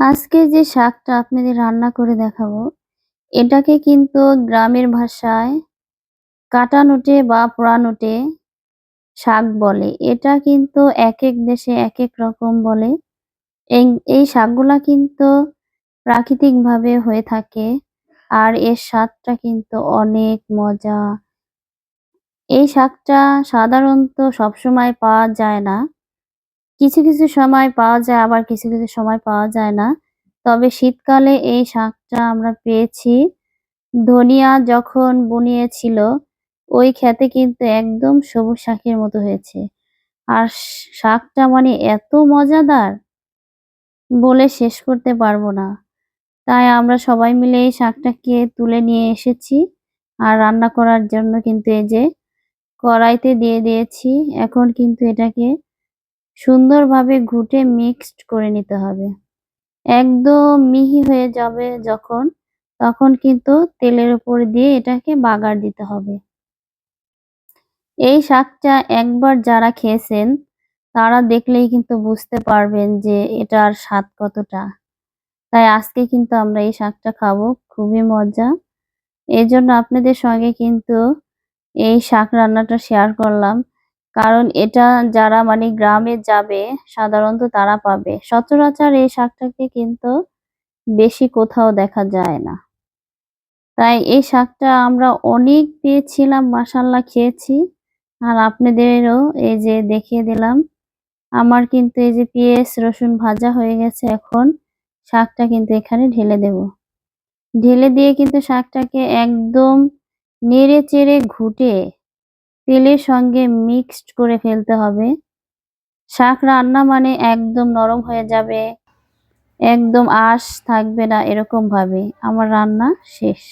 আজকে যে শাকটা আপনাদের রান্না করে দেখাবো, এটাকে কিন্তু গ্রামের ভাষায় কাটানোটে বা পোড়ানোটে শাক বলে। এটা কিন্তু এক এক দেশে এক এক রকম বলে। এই এই শাকগুলা কিন্তু প্রাকৃতিকভাবে হয়ে থাকে আর এর স্বাদটা কিন্তু অনেক মজা। এই শাকটা সাধারণত সবসময় পাওয়া যায় না। কিছু কিছু সময় পাওয়া যায়, আবার কিছু কিছু সময় পাওয়া যায় না। তবে শীতকালে এই শাকটা আমরা পেয়েছি। ধনিয়া যখন বুনিয়েছিল, ওই ক্ষেতে কিন্তু একদম সবুজ শাকের মতো হয়েছে। আর শাকটা মানে এত মজাদার বলে শেষ করতে পারব না। তাই আমরা সবাই মিলে এই শাকটাকে তুলে নিয়ে এসেছি। আর রান্না করার জন্য কিন্তু এই যে কড়াইতে দিয়ে দিয়েছি, এখন কিন্তু এটাকে সুন্দরভাবে ঘুটে মিক্সড করে নিতে হবে। একদম মিহি হয়ে যাবে যখন, তখন কিন্তু তেলের উপর দিয়ে এটাকে বাগার দিতে হবে। এই শাকটা একবার যারা খেয়েছেন, তারা দেখলেই কিন্তু বুঝতে পারবেন যে এটার স্বাদ কতটা। তাই আজকে কিন্তু আমরা এই শাকটা খাব, খুবই মজা। এই জন্য আপনাদের সঙ্গে কিন্তু এই শাক রান্নাটা শেয়ার করলাম। কারণ এটা যারা মানে গ্রামে যাবে, সাধারণত তারা পাবে। সচরাচর এই শাকটাকে কিন্তু বেশি কোথাও দেখা যায় না। তাই এই শাকটা আমরা অনেক পেয়েছিলাম মাসাল্লা খেয়েছি। আর আপনাদেরও এই যে দেখিয়ে দিলাম, আমার কিন্তু এই যে পেঁয়াজ, রসুন ভাজা হয়ে গেছে, এখন শাকটা কিন্তু এখানে ঢেলে দেব। ঢেলে দিয়ে কিন্তু শাকটাকে একদম নেড়ে চেড়ে ঘুটে তেলের সঙ্গে মিক্সড করে ফেলতে হবে। শাক রান্না মানে একদম নরম হয়ে যাবে। একদম আঁশ থাকবে না এরকম ভাবে। আমার রান্না শেষ।